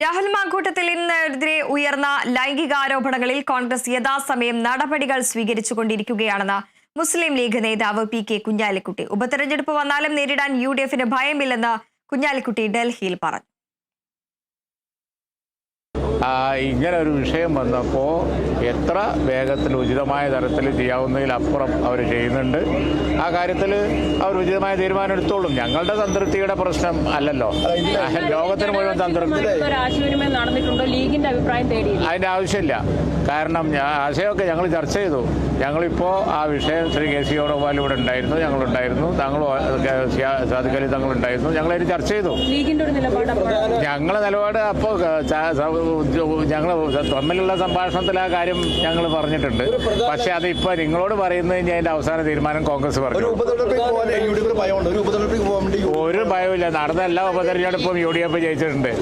രാഹുൽ മാങ്കൂട്ടത്തിലിനെതിരെ ഉയർന്ന ലൈംഗികാരോപണങ്ങളിൽ കോൺഗ്രസ് യഥാസമയം നടപടികൾ സ്വീകരിച്ചുകൊണ്ടിരിക്കുകയാണെന്ന് മുസ്ലിം ലീഗ് നേതാവ് പി കെ കുഞ്ഞാലിക്കുട്ടി. ഉപതെരഞ്ഞെടുപ്പ് വന്നാലും നേരിടാൻ യു ഡി എഫിന് ഭയമില്ലെന്ന് കുഞ്ഞാലിക്കുട്ടി ഡൽഹിയിൽ പറഞ്ഞു. ഇങ്ങനെ ഒരു വിഷയം വന്നപ്പോൾ എത്ര വേഗത്തിൽ ഉചിതമായ തരത്തിൽ ചെയ്യാവുന്നതിലപ്പുറം അവർ ചെയ്യുന്നുണ്ട്. ആ കാര്യത്തിൽ അവർ ഉചിതമായ തീരുമാനം എടുത്തോളും. ഞങ്ങളുടെ സംതൃപ്തിയുടെ പ്രശ്നം അല്ലല്ലോ. ലോകത്തിന് മുഴുവൻ സംതൃപ്തി. അതിന്റെ ആവശ്യമില്ല. കാരണം ഞാൻ ആശയമൊക്കെ ഞങ്ങൾ ചർച്ച ചെയ്തു. ഞങ്ങളിപ്പോൾ ആ വിഷയം ശ്രീ കെ സി ഗോഡോപാൽ ഇവിടെ ഉണ്ടായിരുന്നു ഞങ്ങളുണ്ടായിരുന്നു. താങ്കൾ സാധുക്കലി തങ്ങളുണ്ടായിരുന്നു. ഞങ്ങളതിന് ചർച്ച ചെയ്തു. ലീഗിന്റെ ഒരു നിലപാട് അപ്പോഴാണ് ഞങ്ങളെ നിലപാട് അപ്പോൾ ഞങ്ങൾ തമ്മിലുള്ള സംഭാഷണത്തിൽ ആ കാര്യം ഞങ്ങൾ പറഞ്ഞിട്ടുണ്ട്. പക്ഷെ അത് ഇപ്പൊ നിങ്ങളോട് പറയുന്നത് ഞാൻ അതിന്റെ അവസാന തീരുമാനം കോൺഗ്രസ് പറഞ്ഞു ഒരു ഭയമില്ല നടന്ന എല്ലാ ഉപതെരഞ്ഞെടുപ്പും യു ഡി എഫ് ജയിച്ചിട്ടുണ്ട്.